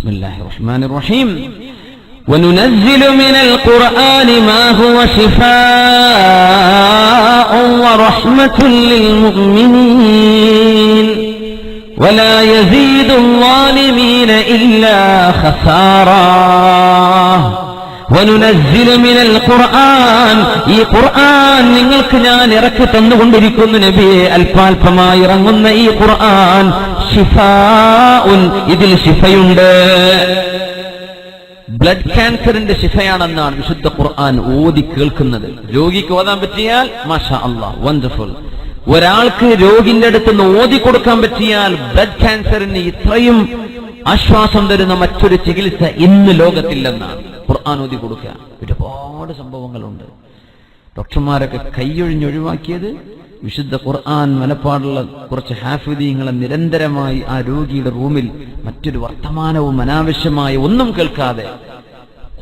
بسم الله الرحمن الرحيم وننزل من القرآن ما هو شفاء ورحمة للمؤمنين ولا يزيد الظالمين إلا خسارا وننزل من القرآن ഈ ഖുർആൻ നിങ്ങൾക്ക് ഞാൻ ഇറക്കി തന്നുകൊണ്ടിരിക്കുന്നു നബിയെ അല്പാൽപമായി ഇറങ്ങുന്ന ഈ ഖുർആൻ ഷിഫാഉൻ ഇതിൽ ശിഫയുണ്ട്. ബ്ലഡ് ക്യാൻസറിന്റെ ശിഫയാണെന്നാണ് വിശുദ്ധ ഖുർആൻ ഓതി കേൾക്കുന്നത്. രോഗിക്ക് ഓതാൻ പറ്റിയാൽ മാഷാ അള്ളാഹ് വണ്ടർഫുൾ ഒരാൾക്ക് രോഗിന്റെ അടുത്ത് നിന്ന് ഓതി കൊടുക്കാൻ പറ്റിയാൽ ബ്ലഡ് ക്യാൻസറിന് ഇത്രയും ആശ്വാസം തരുന്ന മറ്റൊരു ചികിത്സ ഇന്ന് ലോകത്തില്ലെന്നാണ്. ഖുർആൻ ഓതി കൊടുക്കുക. ഒരുപാട് സംഭവങ്ങളുണ്ട്. ഡോക്ടർമാരൊക്കെ കൈയൊഴിഞ്ഞൊഴിവാക്കിയത് വിശുദ്ധ ഖുർആൻ മനപ്പാടുള്ള കുറച്ച് ഹാഫിദീങ്ങളെ നിരന്തരമായി ആ രോഗിയുടെ റൂമിൽ മറ്റൊരു വർത്തമാനവും അനാവശ്യമായ ഒന്നും കേൾക്കാതെ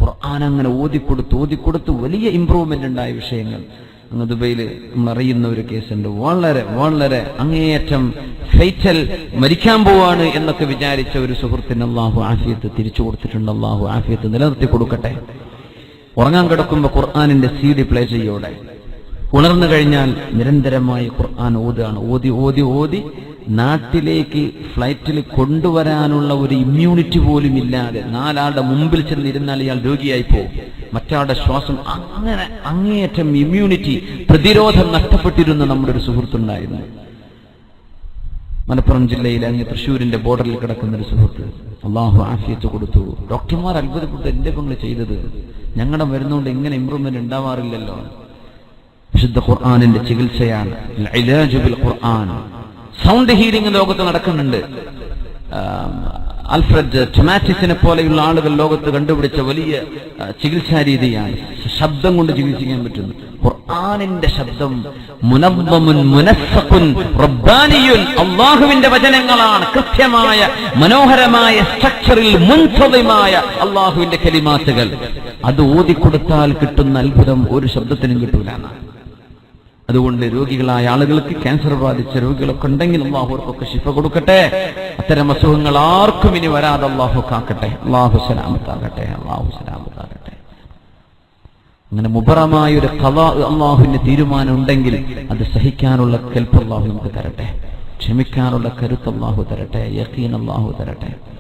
ഖുർആൻ അങ്ങനെ ഓതിക്കൊടുത്ത് ഓതിക്കൊടുത്ത് വലിയ ഇമ്പ്രൂവ്മെന്റ് ഉണ്ടായ വിഷയങ്ങൾ. അങ്ങ് ദുബൈയിൽ നമ്മൾ അറിയുന്ന ഒരു കേസുണ്ട്. വളരെ വളരെ അങ്ങേയറ്റം ഫൈറ്റൽ മരിക്കാൻ പോവാണ് എന്നൊക്കെ വിചാരിച്ച ഒരു സുഹൃത്തിന് അള്ളാഹു ആഫിയത്ത് തിരിച്ചു കൊടുത്തിട്ടുണ്ട്. അള്ളാഹു ആഫിയത്ത് നിലനിർത്തി കൊടുക്കട്ടെ. ഉറങ്ങാൻ കിടക്കുമ്പോൾ ഖുർആാനിന്റെ സി ഡി പ്ലേ ചെയ്യോടെ. ഉണർന്നു കഴിഞ്ഞാൽ നിരന്തരമായി ഖുർആൻ ഓതുകയാണ്. ഓതി ഓതി ഓതി നാട്ടിലേക്ക് ഫ്ലൈറ്റിൽ കൊണ്ടുവരാനുള്ള ഒരു ഇമ്മ്യൂണിറ്റി പോലും ഇല്ലാതെ നാലാളുടെ മുമ്പിൽ ചെന്നിരുന്നാൽ ഇയാൾ രോഗിയായി പോകും. മറ്റാളുടെ ശ്വാസം അങ്ങനെ അങ്ങേയറ്റം ഇമ്മ്യൂണിറ്റി പ്രതിരോധം നഷ്ടപ്പെട്ടിരുന്ന നമ്മുടെ ഒരു സുഹൃത്തുണ്ടായിരുന്നു. മലപ്പുറം ജില്ലയിലെ അങ്ങ് തൃശ്ശൂരിന്റെ ബോർഡറിൽ കിടക്കുന്ന ഒരു സുഹൃത്ത് അള്ളാഹു ആഫിയത്ത് കൊടുത്തു. ഡോക്ടർമാർ അത്ഭുതപ്പെട്ടു എന്റെ പങ്ക് ചെയ്തത്. ഞങ്ങളുടെ മരുന്നുകൊണ്ട് ഇങ്ങനെ ഇമ്പ്രൂവ്മെന്റ് ഉണ്ടാവാറില്ലല്ലോ. വിശുദ്ധ ഖുർആാനിന്റെ ചികിത്സയാണ്. ഖുർആൻ. സൗണ്ട് ഹീലിംഗ് ലോകത്ത് നടക്കുന്നുണ്ട്. ആം, ആൽഫ്രഡ് ടൊമാറ്റിസിനെ പോലെയുള്ള ആളുകൾ ലോകത്ത് കണ്ടുപിടിച്ച വലിയ ചികിത്സാ രീതിയാണ്. ശബ്ദം കൊണ്ട് ചികിത്സിക്കാൻ പറ്റുന്നു. ഖുർആാനിന്റെ ശബ്ദം മുനവ്വമുൻ മുനസ്സഖുൻ റബ്ബാനിയുൻ. അള്ളാഹുവിന്റെ വചനങ്ങളാണ് കൃത്യമായ മനോഹരമായ സ്ട്രക്ചറിൽ മുൻസതമായ അള്ളാഹുവിന്റെ കലിമാത്തുകൾ. അത് ഓതിക്കൊടുത്താൽ കിട്ടുന്ന അത്ഭുതം ഒരു ശബ്ദത്തിനും കിട്ടൂല എന്നാണ്. അതുകൊണ്ട് രോഗികളായ ആളുകൾക്ക് ക്യാൻസർ ബാധിച്ച രോഗികളൊക്കെ ഉണ്ടെങ്കിൽ അള്ളാഹുർക്കൊക്കെ ശിഫ കൊടുക്കട്ടെ. അത്തരം അസുഖങ്ങൾ ആർക്കും ഇനി വരാതെ അള്ളാഹു കാക്കട്ടെ. അള്ളാഹു സലാമത്താകട്ടെ. അള്ളാഹു സലാമത്താകട്ടെ. അങ്ങനെ മുബറമായ ഒരു കഥ അള്ളാഹുവിന്റെ തീരുമാനം ഉണ്ടെങ്കിൽ അത് സഹിക്കാനുള്ള കെൽപ്പ് അള്ളാഹു നമുക്ക് തരട്ടെ. ക്ഷമിക്കാനുള്ള കരുത്ത് അള്ളാഹു തരട്ടെ. യക്കീൻ അള്ളാഹു തരട്ടെ.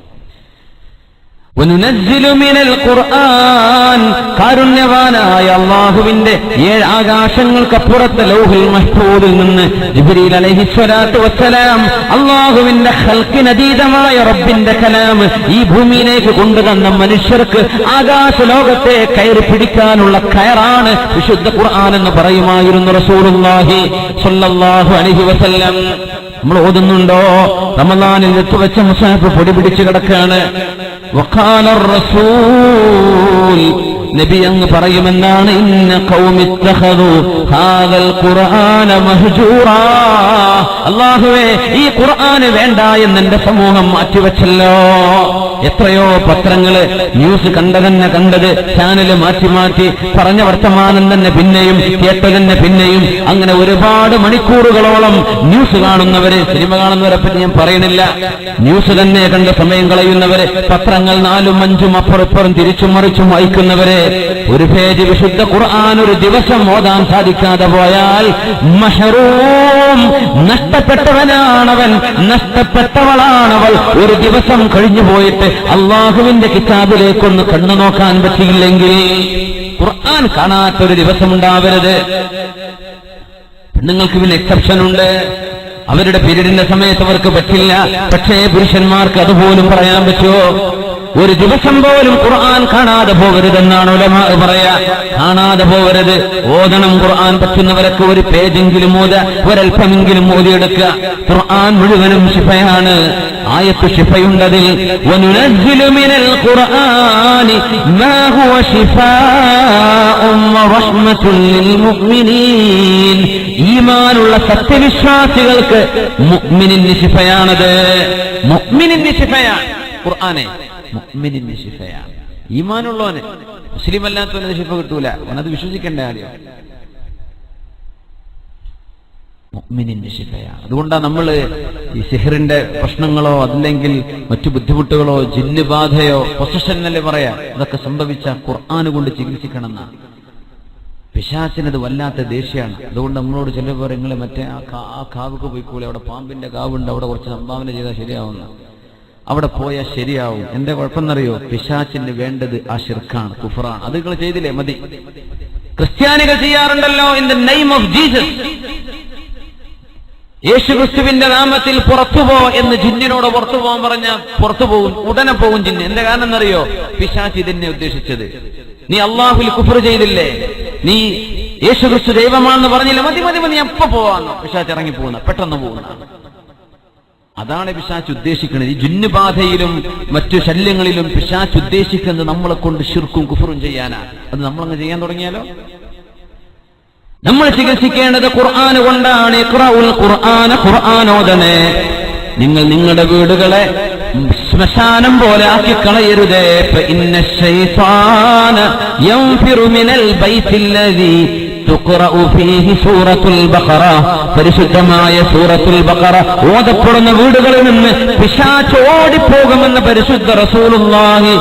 കാരുണ്യവാനായ അള്ളാഹുവിന്റെ ഏഴ് ആകാശങ്ങൾക്കപ്പുറത്തെ ലോഹിൽ മഹ്ഫൂദിൽ നിന്ന് ജിബ്രീൽ അലൈഹിസ്വലാത്തു വസ്സലാം അള്ളാഹുവിന്റെ ഹൽക്കിനതീതമായ റബ്ബിന്റെ കലാം ഈ ഭൂമിയിലേക്ക് കൊണ്ടുതന്ന മനുഷ്യർക്ക് ആകാശ ലോകത്തെ കയറി പിടിക്കാനുള്ള കയറാണ് വിശുദ്ധ ഖുർആൻ എന്ന് പറയുമായിരുന്നു റസൂലുള്ളാഹി സ്വല്ലല്ലാഹു അലൈഹി വസല്ലം. നമ്മൾ ഓതുന്നുണ്ടോ? റമദാനിൽ വെച്ച മുസാഫ് പൊടി പിടിച്ചു കിടക്കാണ് وقال الرسول നബി അങ്ങ് പറയുമെന്നാണ് ഇന്ന ഖുർആന അല്ലാഹുവേ ഈ ഖുർആന് വേണ്ട എന്ന് എന്റെ സമൂഹം മാറ്റിവെച്ചല്ലോ. എത്രയോ പത്രങ്ങൾ ന്യൂസ് കണ്ട തന്നെ കണ്ടത് ചാനൽ മാറ്റി മാറ്റി പറഞ്ഞ വർത്തമാനം തന്നെ പിന്നെയും കേട്ട തന്നെ പിന്നെയും അങ്ങനെ ഒരുപാട് മണിക്കൂറുകളോളം ന്യൂസ് കാണുന്നവര് സിനിമ കാണുന്നവരെ പറ്റി ഞാൻ പറയണില്ല ന്യൂസ് തന്നെ കണ്ട സമയം കളയുന്നവര് പത്രങ്ങൾ നാലും അഞ്ചും അപ്പുറപ്പുറം തിരിച്ചും മറിച്ചും വായിക്കുന്നവര് ഒരു പേജ് വിശുദ്ധ ഖുർആൻ ഒരു ദിവസം ഓതാൻ സാധിക്കാതെ പോയാൽ മഷറൂം നഷ്ടപ്പെട്ടവനാണവൻ നഷ്ടപ്പെട്ടവളാണവൾ. ഒരു ദിവസം കഴിഞ്ഞു പോയിട്ട് അള്ളാഹുവിന്റെ കിതാബിലേക്കൊന്ന് കണ്ണു നോക്കാൻ പറ്റിയില്ലെങ്കിൽ ഖുർആൻ കാണാത്തൊരു ദിവസം ഉണ്ടാവരുത് നിങ്ങൾക്ക് പിന്നെ എക്സെപ്ഷൻ ഉണ്ട്. അവരുടെ പീരീഡിന്റെ സമയത്ത് അവർക്ക് പറ്റില്ല. പക്ഷേ പുരുഷന്മാർക്ക് അതുപോലും പറയാൻ പറ്റുമോ? ഒരു ദിവസം പോലും ഖുർആൻ കാണാതെ പോകരുതെന്നാണ് ഉലമ പറയാ. കാണാതെ പോകരുത്. ഓതണം ഖുർആൻ പറ്റുന്നവരൊക്കെ ഒരു പേജെങ്കിലും ഓത ഒരൽപ്പമെങ്കിലും ഓതിയെടുക്കുക. ഖുർആൻ മുഴുവനും ശിഫയാണ്. ആയത്ത് ശിഫയുണ്ടതിൽ ഈമാനുള്ള സത്യവിശ്വാസികൾക്ക് മുഗ്മിനിന് ശിഫയാണത്. മുഗ്മിനിന് ശിഫയാണ് ഖുർആാനെ. മുഅ്മിനിന് ശിഫയാണ് ഈമാനുള്ളവന് മുസ്ലിം അല്ലാത്തവന് ശിഫ കിട്ടൂല. അവനത് വിശ്വസിക്കേണ്ട കാര്യം. മുഅ്മിനിന്റെ ശിഫയാണ് അതുകൊണ്ടാണ് നമ്മൾ ഈ സിഹറിന്റെ പ്രശ്നങ്ങളോ അല്ലെങ്കിൽ മറ്റു ബുദ്ധിമുട്ടുകളോ ജിന്ന് ബാധയോ പൊസഷൻ എന്നല്ലേ പറയാ. അതൊക്കെ സംഭവിച്ച ഖുർആൻ കൊണ്ട് ചികിത്സിക്കണം എന്നാണ് പിശാച്ചിനത് വല്ലാത്ത ദേഷ്യമാണ്. അതുകൊണ്ട് നമ്മളോട് ചിലപ്പോൾ പേർ നിങ്ങൾ മറ്റേ ആ കാവുക്ക് പോയിക്കൂലെ അവിടെ പാമ്പിന്റെ കാവുണ്ട്. അവിടെ കുറച്ച് സംഭാവന ചെയ്താൽ ശരിയാവുന്ന അവിടെ പോയാൽ ശരിയാവും. എന്റെ കുഴപ്പമെന്നറിയോ? പിശാച്ചിന് വേണ്ടത് ആ ഷിർഖാണ് കുഫറാണ്. അത് നിങ്ങൾ ചെയ്തില്ലേ? മതി. ക്രിസ്ത്യാനികൾ ചെയ്യാറുണ്ടല്ലോ in the name of Jesus യേശു ക്രിസ്തുവിന്റെ നാമത്തിൽ പുറത്തുപോ എന്ന് ജിന്നിനോട് പുറത്തു പോകാൻ പറഞ്ഞ പുറത്തു പോകും ഉടനെ പോകും ജിന്ന്. എന്റെ കാരണം എന്നറിയോ പിശാച്ച് ഇതിനെ ഉദ്ദേശിച്ചത്. നീ അള്ളാഹുൽ കുഫർ ചെയ്തില്ലേ? നീ യേശു ക്രിസ്തു ദൈവമാണെന്ന് പറഞ്ഞില്ല? മതി മതി മതി എപ്പോ പോവാന്നോ. പിശാച്ച് ഇറങ്ങി പോകുന്ന പെട്ടെന്ന് പോകുന്ന അതാണ് പിശാച്ച് ഉദ്ദേശിക്കുന്നത്. ഈ ജിന്നുബാധയിലും മറ്റു ശല്യങ്ങളിലും പിശാച്ച് ഉദ്ദേശിക്കുന്നത് നമ്മളെ കൊണ്ട് ശിർക്കും കുഫറും ചെയ്യാനാണ് അത് നമ്മളങ്ങ് ചെയ്യാൻ തുടങ്ങിയാലോ? നമ്മൾ ചികിത്സിക്കേണ്ടത് ഖുർആൻ കൊണ്ടാണ്. ഖുർആന ഖുർആനോദനെ. നിങ്ങൾ നിങ്ങളുടെ വീടുകളെ ശ്മശാനം പോലെ ആക്കി കളയരുതേ. പരിശുദ്ധമായ സൂറത്തുൽ ബഖറ ഓതപ്പെടുന്ന വീടുകളിൽ നിന്ന് പിശാച്ച് ഓടിപ്പോകുമെന്ന് പരിശുദ്ധ റസൂലുള്ളാഹി